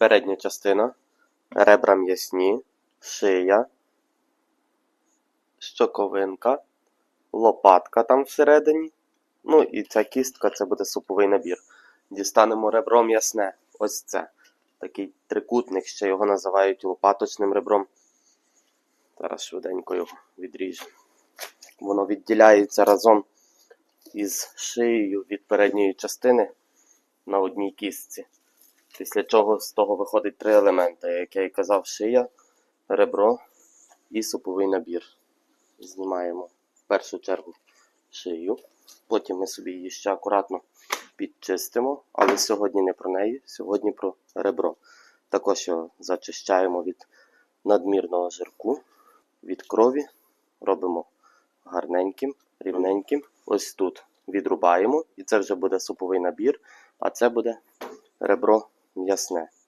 передня частина, ребра м'ясні, шия, щоковинка, лопатка там всередині. Ну і ця кістка це буде суповий набір. Дістанемо ребро м'ясне. Ось це. Такий трикутник, ще його називають лопаточним ребром. Зараз швиденько його відріжу. Воно відділяється разом із шиєю від передньої частини на одній кістці. Після чого з того виходить три елементи, як я і казав, шия, ребро і суповий набір. Знімаємо в першу чергу шию. Потім ми собі її ще акуратно підчистимо, але сьогодні не про неї, сьогодні про ребро. Також його зачищаємо від надмірного жирку, від крові, робимо гарненьким, рівненьким. Ось тут відрубаємо, і це вже буде суповий набір, а це буде ребро м'ясне.